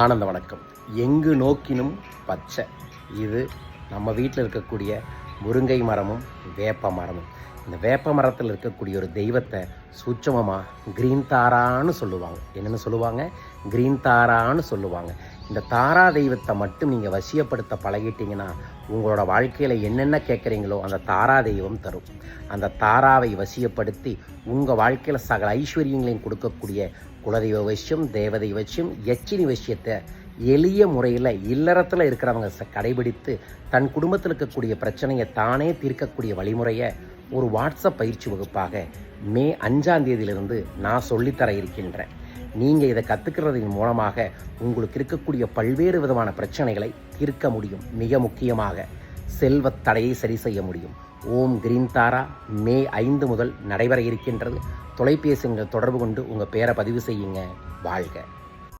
ஆனந்த வணக்கம். எங்கு நோக்கினும் பச்சை. இது நம்ம வீட்டில் இருக்கக்கூடிய முருங்கை மரமும் வேப்ப மரமும். இந்த வேப்ப மரத்தில் இருக்கக்கூடிய ஒரு தெய்வத்தை சூட்சமமாக கிரீன் தாரான்னு சொல்லுவாங்க. என்னென்னு சொல்லுவாங்க? கிரீன் தாரான்னு சொல்லுவாங்க. இந்த தாரா தெய்வத்தை மட்டும் நீங்கள் வசியப்படுத்த பழகிட்டீங்கன்னா உங்களோட வாழ்க்கையில் என்னென்ன கேட்குறீங்களோ அந்த தாரா தெய்வம் தரும். அந்த தாராவை வசியப்படுத்தி உங்கள் வாழ்க்கையில் சகல ஐஸ்வர்யங்களையும் கொடுக்கக்கூடிய குலதெய்வ வசியம் தேவதை வசியம் எச்சினி வசியத்தை எளிய முறையில் இல்லறத்தில் இருக்கிறவங்க ச- கடைபிடித்து தன் குடும்பத்தில் இருக்கக்கூடிய பிரச்சனையை தானே தீர்க்கக்கூடிய வழிமுறையை ஒரு வாட்ஸ்அப் பயிற்சி வகுப்பாக மே அஞ்சாம் தேதியிலிருந்து நான் சொல்லித்தர இருக்கின்றேன். நீங்கள் இதை கற்றுக்கிறதின் மூலமாக உங்களுக்கு இருக்கக்கூடிய பல்வேறு விதமான பிரச்சனைகளை தீர்க்க முடியும். மிக முக்கியமாக செல்வத் தடையை சரி செய்ய முடியும். ஓம் கிரீன் தாரா. மே ஐந்து முதல் நடைபெற இருக்கின்றது. தொலைபேசி தொடர்பு கொண்டு உங்கள் பேரை பதிவு செய்யுங்க. வாழ்க.